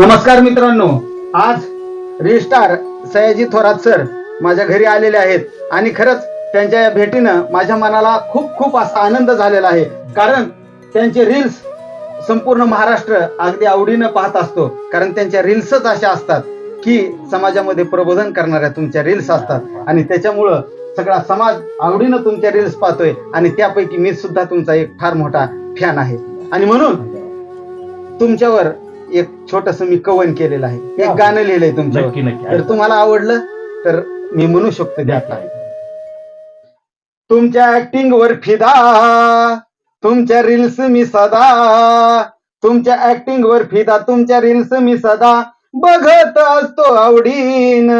नमस्कार मित्रांनो. आज रिस्टार सयाजी थोरात सर माझ्या घरी आलेले आहेत आणि खरंच त्यांच्या या भेटीनं माझ्या मनाला खूप खूप असा आनंद झालेला आहे. कारण त्यांचे रील्स संपूर्ण महाराष्ट्र अगदी आवडीनं पाहत असतो. कारण त्यांच्या रील्सच अशा असतात की समाजामध्ये प्रबोधन करणाऱ्या तुमच्या रील्स असतात. आणि त्याच्यामुळं सगळा समाज आवडीनं तुमच्या रील्स पाहतोय आणि त्यापैकी मी सुद्धा तुमचा एक फार मोठा फॅन आहे. आणि म्हणून तुमच्यावर एक छोटस मी कवन केलेलं आहे. एक गाणं लिहिलंय नक्की नक्की. तर तुम्हाला आवडलं तर मी म्हणू शकतो त्यातला. तुमच्या ऍक्टिंग वर फिदा. तुमच्या रील्स मी सदा. तुमच्या ऍक्टिंग वर फिदा. तुमच्या रील्स मी सदा. बघत असतो आवडीन.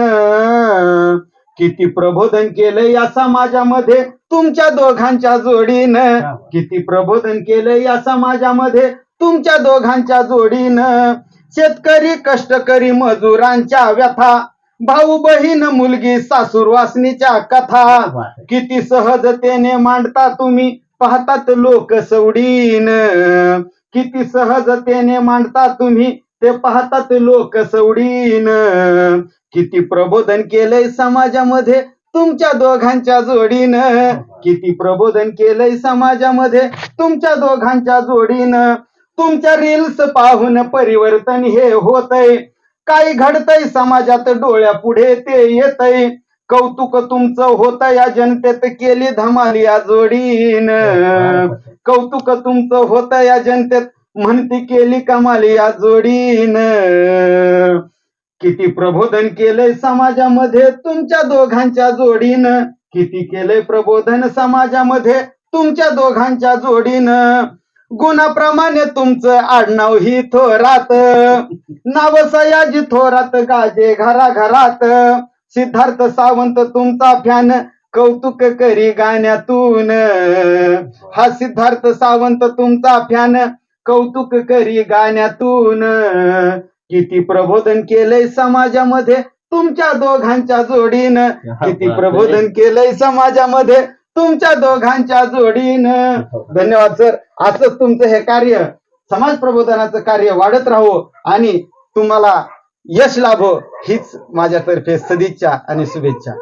किती प्रबोधन केलं या समाजामध्ये तुमच्या दोघांच्या जोडीनं. किती प्रबोधन केलं या समाजामध्ये तुमच्या दोघांच्या जोडीनं शेतकरी कष्टकरी मजुरांच्या व्यथा भाऊ बहीण मुलगी सासूर वासनीच्या कथा. किती सहजतेने मांडता तुम्ही पाहतात लोक सवडीन. किती सहजतेने मांडता तुम्ही ते पाहतात लोक सवडीन. किती प्रबोधन केलंय समाजामध्ये तुमच्या दोघांच्या जोडीनं. किती प्रबोधन केलंय समाजामध्ये तुमच्या दोघांच्या जोडीनं. तुमच्या रील्स पाहून परिवर्तन हे होतय. काही घडतय समाजात डोळ्या पुढे ते येतय. कौतुक तुमचं होत या जनतेत केली धमाल या जोडीन. कौतुक तुमचं होत या जनतेत म्हणती केली कमाल या जोडीन. किती प्रबोधन केलंय समाजामध्ये तुमच्या दोघांच्या जोडीनं. किती केलंय प्रबोधन समाजामध्ये तुमच्या दोघांच्या जोडीनं. गुणाप्रमाणे तुमचं आडनाव ही थोरात. नाव सयाजी थोरात गाजे घरा घरात सिद्धार्थ सावंत तुमचा फॅन कौतुक करी गाण्यातून. हा सिद्धार्थ सावंत तुमचा फॅन कौतुक करी गाण्यातून. किती प्रबोधन केलंय समाजामध्ये तुमच्या दोघांच्या जोडीनं. किती प्रबोधन केलंय समाजामध्ये तुमच्या दोघांच्या जोडीनं. धन्यवाद सर. असंच तुमचं हे कार्य समाज प्रबोधनाचं कार्य वाढत राहो आणि तुम्हाला यश लाभो हीच माझ्यातर्फे सदिच्छा आणि शुभेच्छा.